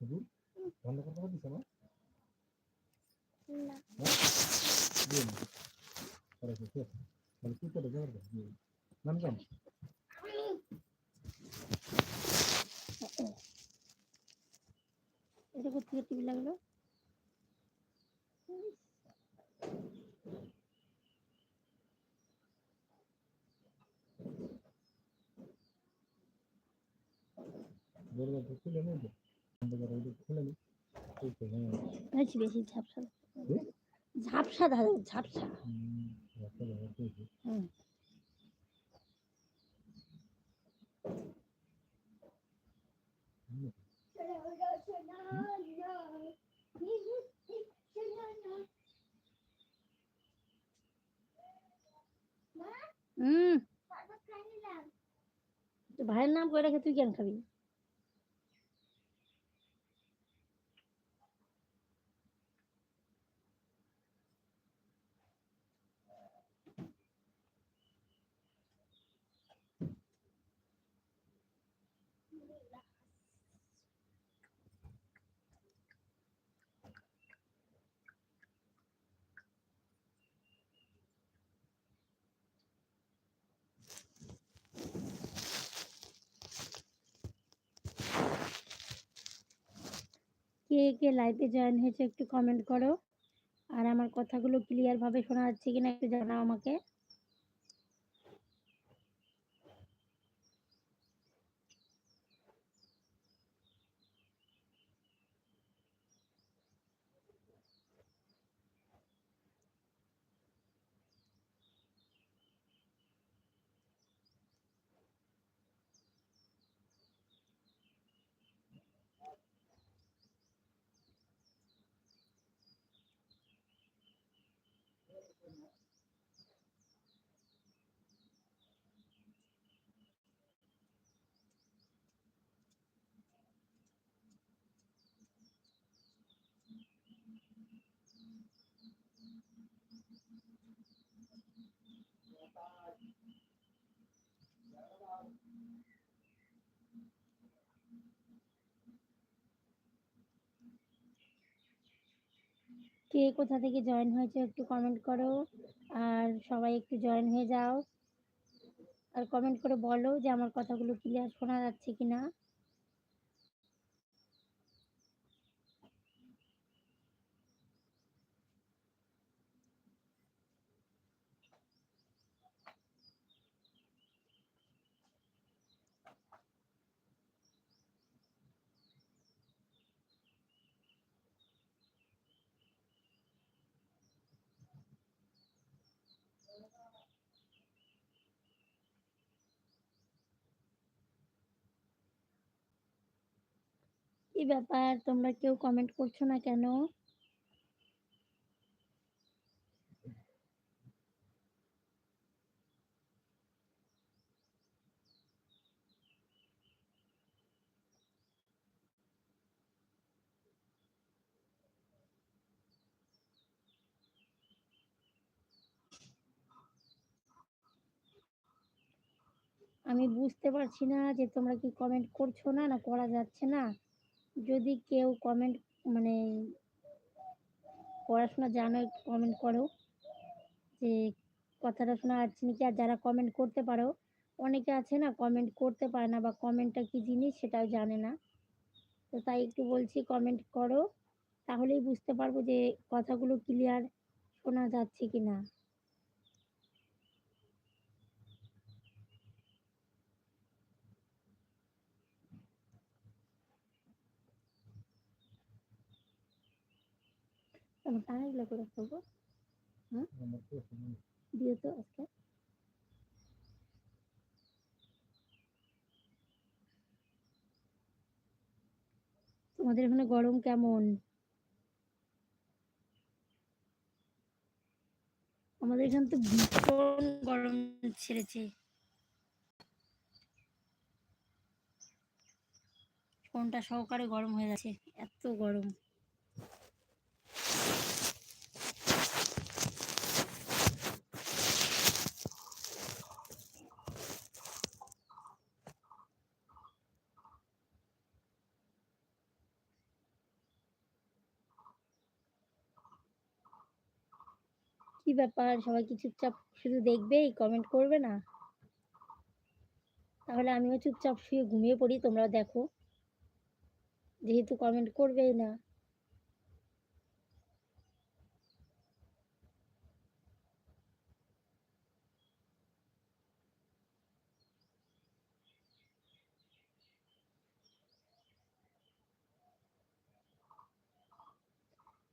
হুজুর রান্না করতে পারতেছে না না দিয়ে না পরে কি ঠিক আছে তাহলে কি করে জোগাড় করে দিয়ে নাম কেন এটা কোথেকে টিভি লাগল দরজা তো খুলে নেই তো বেশি বেশি ঝাপসা। ঝাপসা দাদা ঝাপসা। হুম, ভাইয়ের নাম করে রেখে তুই কেন খাবি? কে কে লাইভে জয়েন হয়েছে একটু কমেন্ট করো। আর আমার কথাগুলো ক্লিয়ারভাবে শোনা যাচ্ছে কিনা একটু জানাও আমাকে। কে কোথা থেকে জয়েন হয়েছে একটু কমেন্ট করো। আর সবাই একটু জয়েন হয়ে যাও। আর কমেন্ট করে বলো যে আমার কথাগুলো ক্লিয়ার শোনা যাচ্ছে কিনা। কি ব্যাপার? তোমরা কেউ কমেন্ট করছ না কেন? আমি বুঝতে পারছি না যে তোমরা কি কমেন্ট করছ না না করা যাচ্ছে না। যদি কেউ কমেন্ট মানে পড়াশোনা জানো একটু কমেন্ট করো। যে কথাটা শোনা যাচ্ছে নাকি? আর যারা কমেন্ট করতে পারো, অনেকে আছে না কমেন্ট করতে পারে না বা কমেন্টটা কি জিনিস সেটাও জানে না। তো তাই একটু বলছি কমেন্ট করো, তাহলেই বুঝতে পারব যে কথাগুলো ক্লিয়ার শোনা যাচ্ছে কি না আমার টানাগুলো করে ফেলব। দিয়ে তো আজকে। তোমাদের ওখানে গরম কেমন? আমাদের এখানে তো ভীষণ গরম ছেড়েছে। ফোনটা সহকারে গরম হয়ে যাচ্ছে, এত গরম। ব্যাপার? সবাই কি চুপচাপ শুধু দেখবেই? কমেন্ট করবে না? তাহলে আমিও চুপচাপ শুয়ে ঘুমিয়ে পড়ি, তোমরাও দেখো। যেহেতু কমেন্ট করবেই না।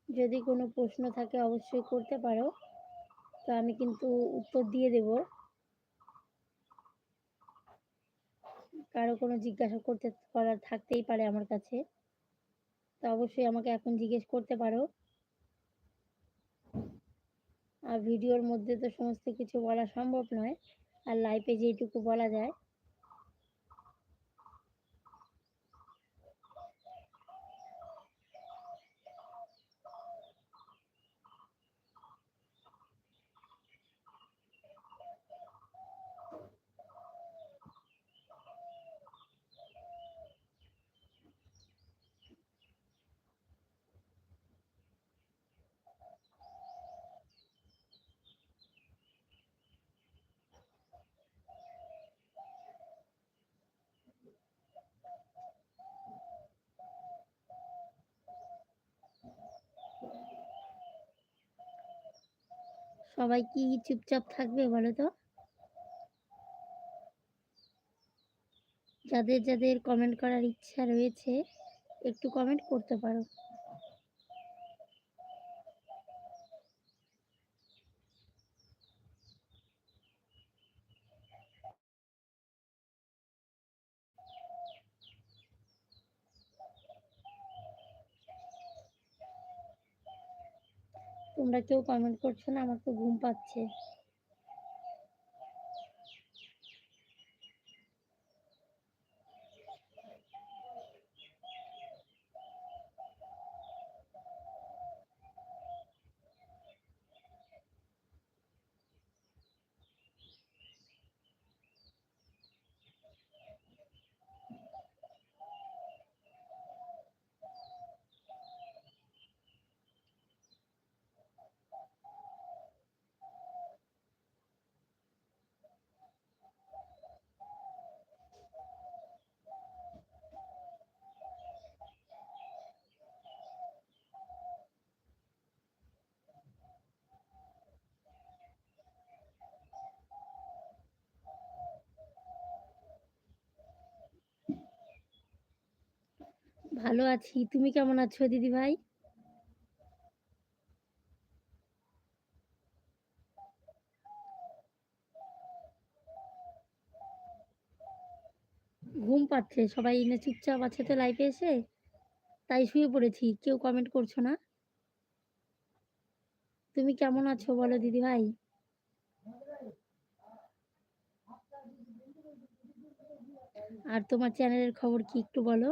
যদি কোনো প্রশ্ন থাকে, অবশ্যই করতে পারো। তো আমি কিন্তু উত্তর দিয়ে দেব। কারও কোনো জিজ্ঞাসা করতে, করার থাকতেই পারে আমার কাছে। তো অবশ্যই আমাকে এখন জিজ্ঞেস করতে পারো। আর ভিডিওর মধ্যে তো সমস্ত কিছু বলা সম্ভব নয়। আর লাইভে যেটুকু বলা যায় সবাই কি চুপচাপ থাকবে বলো তো? যাদের যাদের কমেন্ট করার ইচ্ছা রয়েছে, একটু কমেন্ট করতে পারো। তোমরা কেউ কমেন্ট করছ না? আমার তো ঘুম পাচ্ছে। ভালো আছি। তুমি কেমন আছো দিদি ভাই ঘুম পাচ্ছে, সবাই না চুপচাপ আছে তো লাইফে এসে? তাই শুয়ে পড়েছি, কেউ কমেন্ট করছ না? তুমি কেমন আছো বলো দিদি ভাই আর তোমার চ্যানেলের খবর কি একটু বলো?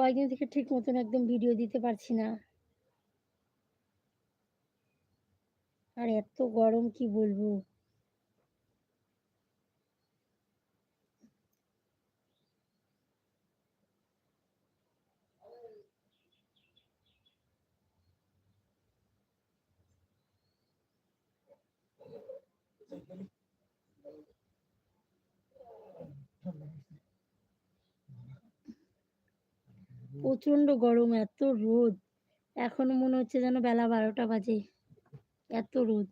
কয়েকদিন থেকে ঠিক মতন একদম ভিডিও দিতে পারছি না। আর এত গরম কি বলব? প্রচণ্ড গরম, এত রোদ। এখনও মনে হচ্ছে যেন বেলা বারোটা বাজে। এত রোদ।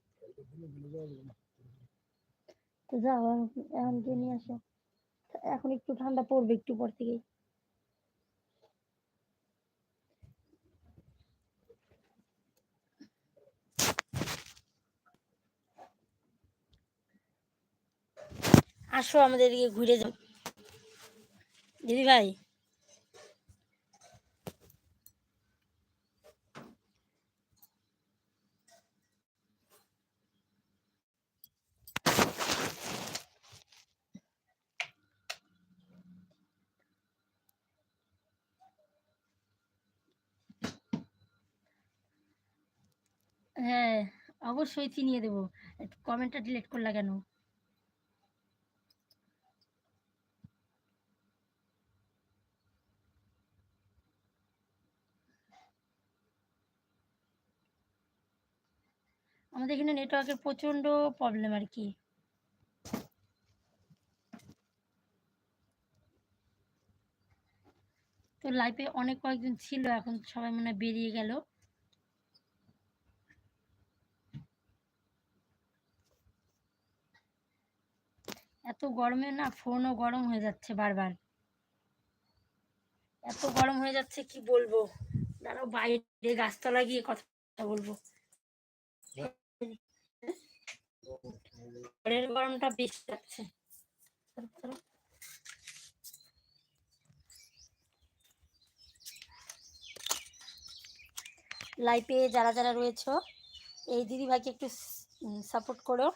যাও, এখন- নিয়ে আসো। এখন একটু ঠান্ডা পড়বে একটু পর থেকেই। আসো আমাদের ঘুরে যাও। দিদি ভাই। হ্যাঁ অবশ্যই চিনিয়ে দেবো। কমেন্টটা ডিলিট করলা কেন? আমাদের এখানে নেটওয়ার্কের প্রচণ্ড প্রবলেম আর কি। তো লাইফে অনেক কয়েকজন ছিল, এখন সবাই মনে বেরিয়ে গেল। এত গরমে না ফোনও গরম হয়ে যাচ্ছে বারবার। এত গরম হয়ে যাচ্ছে, কি বলব? দাঁড়াও, বাইরে গাছতলা গিয়ে কথা বলব। গরমটা বেশি চলো। লাইফে যারা যারা রয়েছো, এই দিদি ভাইকে একটু সাপোর্ট করো।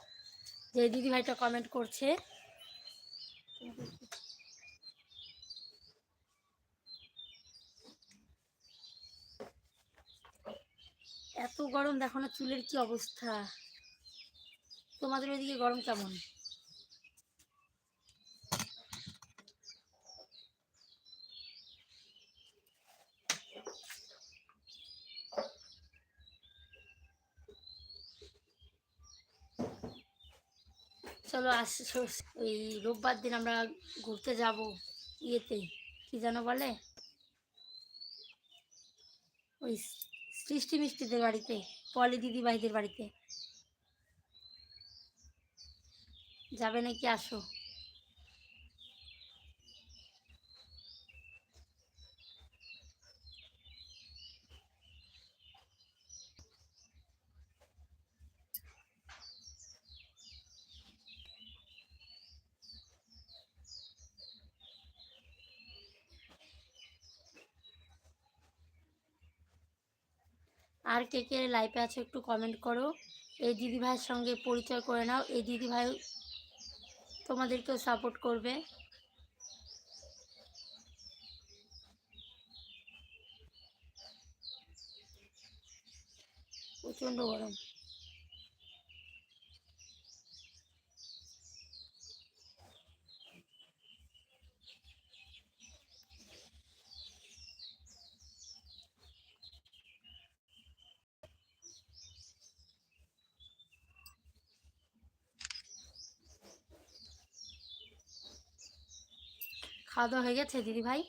যে এই দিদি ভাইটা কমেন্ট করছে এত গরম দেখো না চুলের কি অবস্থা? তোমাদের ওইদিকে গরম কেমন? চলো আস ওই রোববার দিন আমরা ঘুরতে যাব ইয়েতে, কি যেন বলে? ওই সৃষ্টি মিষ্টিদের বাড়িতে, পলি দিদি ভাইদের বাড়িতে। যাবে নাকি আসো? আর কে কে লাইভে আছে, একটু কমেন্ট করো। এই দিদিভাইয়ের সঙ্গে পরিচয় করে নাও। এই দিদিভাই তোমাদেরকেও সাপোর্ট করবে। প্রচণ্ড গরম। খাওয়া দাওয়া হয়ে গেছে, দিদি ভাই?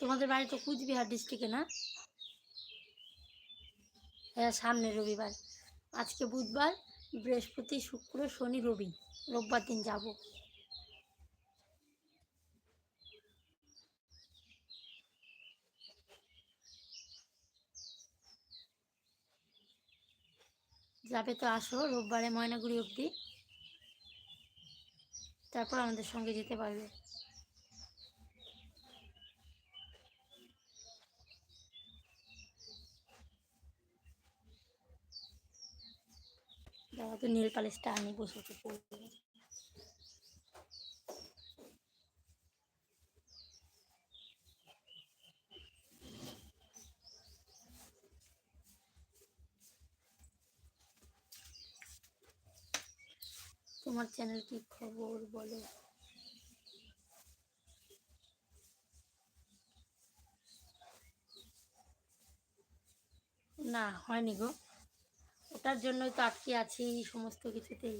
তোমাদের বাড়ি তো কুচবিহার ডিস্ট্রিক্টে না? হ্যাঁ সামনে রবিবার। আজকে বুধবার, বৃহস্পতি, শুক্র, শনি, রবি। রোববার দিন যাব। যাবে তো আসো, রোববারে ময়নাগুড়ি অবধি। তারপর আমাদের সঙ্গে যেতে পারবে। দাদা তো নীল পালিশটা আনি বসে পড়বে তোমার চ্যানেল কি খবর বলো? না, হয়নি গো। ওটার জন্যই তো আটকে আছি সমস্ত কিছুতেই।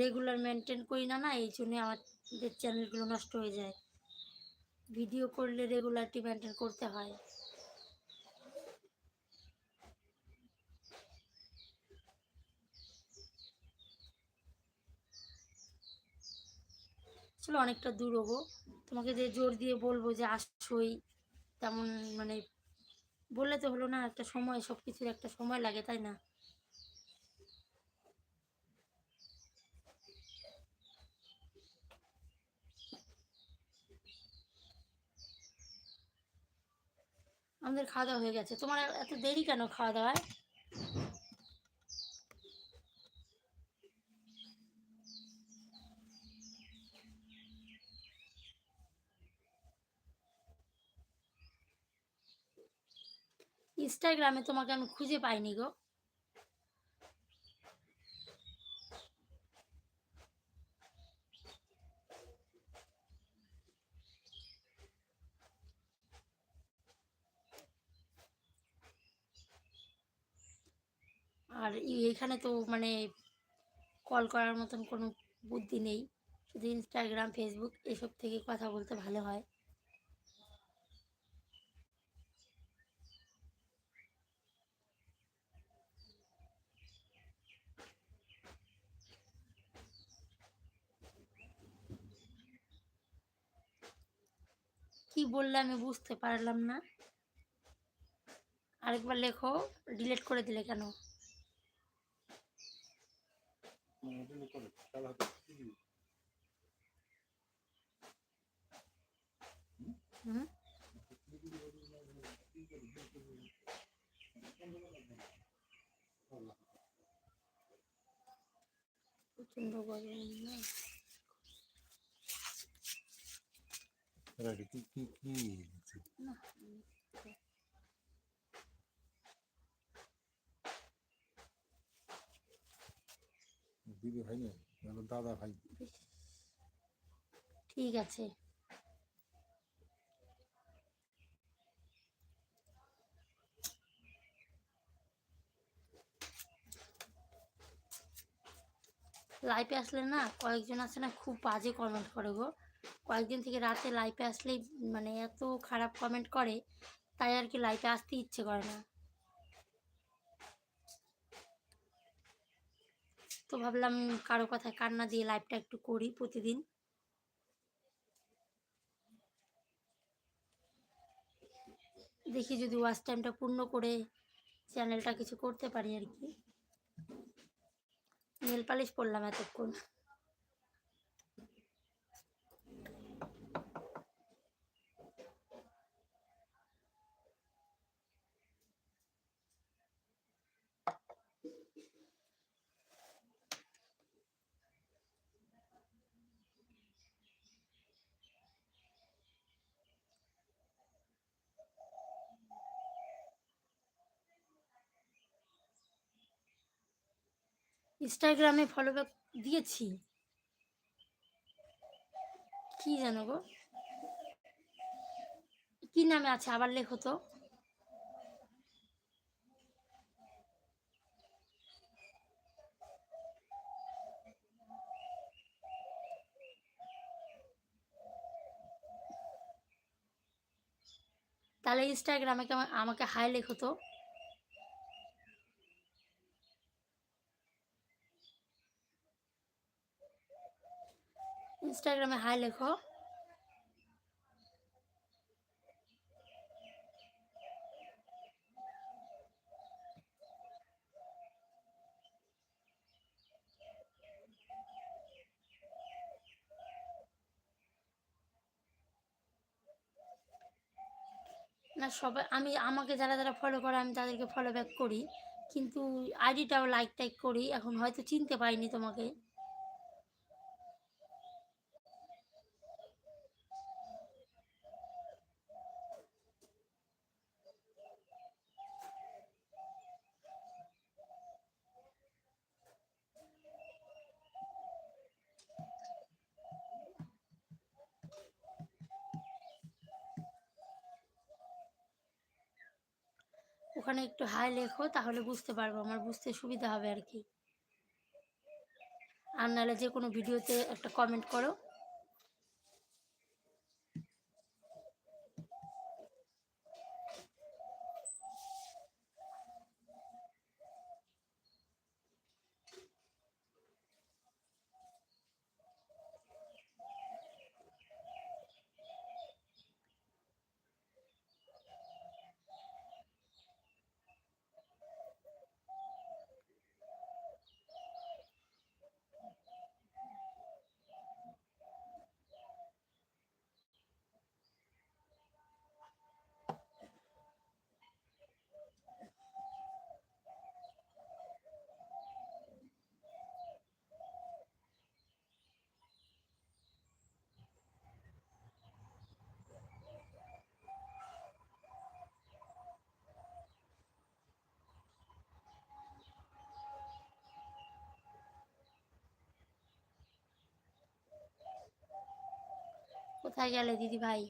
রেগুলার মেনটেন করি না না, এই জন্য আমাদের চ্যানেলগুলো নষ্ট হয়ে যায়। ভিডিও করলে রেগুলারটি মেনটেন করতে হয়। চলো অনেকটা দূর হব। তোমাকে যে জোর দিয়ে বলব যে আসছোই তেমন মানে বললে তো হলো না, একটা সময় সব কিছুর একটা সময় লাগে, তাই না? আমাদের খাওয়া দাওয়া হয়ে গেছে। তোমার এত দেরি কেন খাওয়া দাওয়ায়? ইনস্টাগ্রামে তোমাকে আমি খুঁজে পাইনি গো। আর এখানে তো মানে কল করার মতন কোনো বুদ্ধি নেই। শুধু ইনস্টাগ্রাম, ফেসবুক, এসব থেকে কথা বলতে ভালো হয়। বললে আমি বুঝতে পারলাম না। আরেকবার লেখো ডিলিট করে দিলে কেন? হুম? প্রচণ্ড গরম, না? কি কি কি দিচ্ছে? দিদি ভাই না দাদা ভাই ঠিক আছে লাইভে আসলে না কয়েকজন আছে না খুব বাজে কমেন্ট করে গো। কয়েকদিন থেকে রাতে লাইফে আসলেই মানে এত খারাপ কমেন্ট করে, তাই আর কি লাইভে আসতে ইচ্ছে করে না। তো ভাবলাম কারও কথায় কান্না দিয়ে লাইভটা একটু করি প্রতিদিন। দেখি যদি ওয়াচ টাইমটা পূর্ণ করে চ্যানেলটা কিছু করতে পারি আর কি। নেল পালিশ পরলাম এতক্ষণ। ইনস্টাগ্রামে ফলো ব্যাক দিয়েছি। কি জানো গো? কি নামে আছে? আবার লেখো তো। তাহলে ইনস্টাগ্রামে আমাকে হাই লেখো তো। ইনস্টাগ্রামে হাই লেখো। না, সবাই, আমি, আমাকে যারা যারা ফলো করে, আমি তাদেরকে ফলো ব্যাক করি। কিন্তু আইডিটাও লাইক টাইক করি। এখন হয়তো চিনতে পারিনি তোমাকে। ওখানে একটু হাই লেখো, তাহলে বুঝতে পারব, আমার বুঝতে সুবিধা হবে আর কি। আর নাহলে যে কোনো ভিডিওতে একটা কমেন্ট করো। কোথায় গেলে দিদি ভাই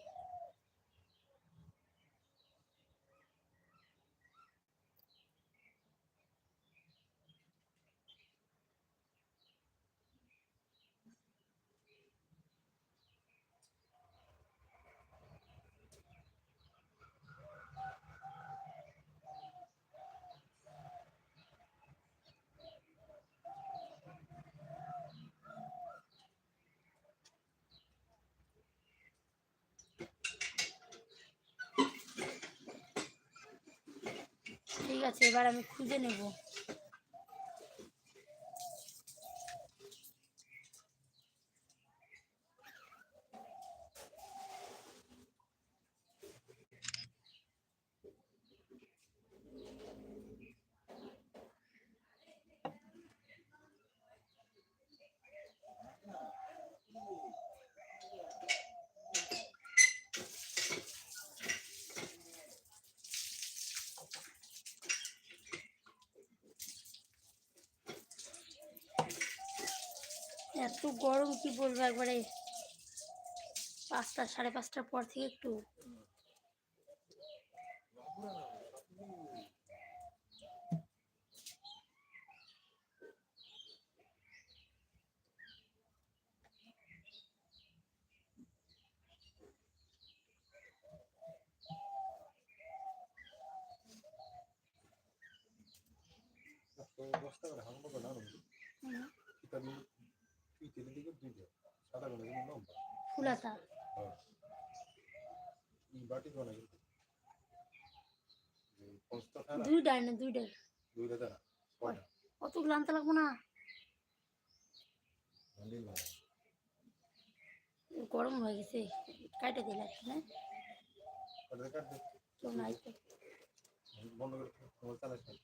ঠিক আছে এবার আমি খুঁজে নেব। এত গরম কি বলব একবারে? পাঁচটা সাড়ে পাঁচটার পর থেকে একটু। দশটা আনো হুম, ইতালি ইতালি দিকে দুইটা সাদা করে কিন্তু লম্বা ফুলাতা। দুইটাই না দুইটাই লাগবো গরম হয়ে গেছে কাটে দিলে বন্ধ করে